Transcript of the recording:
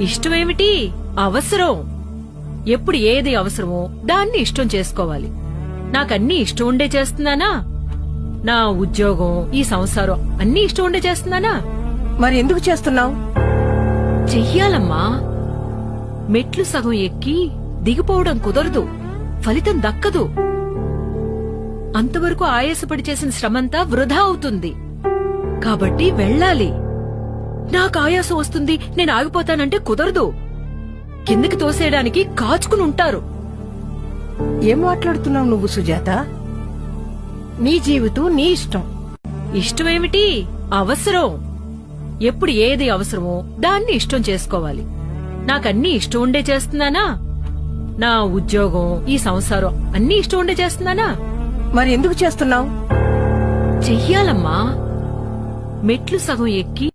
ఇష్టమేమిటి? అవసరం. ఎప్పుడు ఏది అవసరమో దాన్ని ఇష్టం చేసుకోవాలి. నాకన్నీ ఇష్టం ఉండే చేస్తున్నానా? నా ఉద్యోగం ఈ సంసారం అన్నీ ఇష్టం ఉండే చేస్తున్నానా? మరి ఎందుకు చేస్తున్నావు? చెయ్యాలమ్మా. మెట్లు సగం ఎక్కి దిగిపోవడం కుదరదు. ఫలితం దక్కదు. అంతవరకు ఆయాసపడి చేసిన శ్రమంతా వృధా అవుతుంది. కాబట్టి వెళ్ళాలి. నాకు ఆయాసం వస్తుంది నేను ఆగిపోతానంటే కుదరదు. కిందకి తోసేయడానికి కాచుకుని ఉంటారు. ఏం మాట్లాడుతున్నావు నువ్వు సుజాత? నీ జీవితం నీ ఇష్టం. ఇష్టమేమిటి? అవసరం. ఎప్పుడు ఏది అవసరమో దాన్ని ఇష్టం చేసుకోవాలి. నాకన్నీ ఇష్టం ఉండే చేస్తున్నానా? నా ఉద్యోగం ఈ సంసారం అన్నీ ఇష్టం ఉండే చేస్తున్నానా? మరి ఎందుకు చేస్తున్నావు? చెయ్యాలమ్మా. మెట్లు సగం ఎక్కి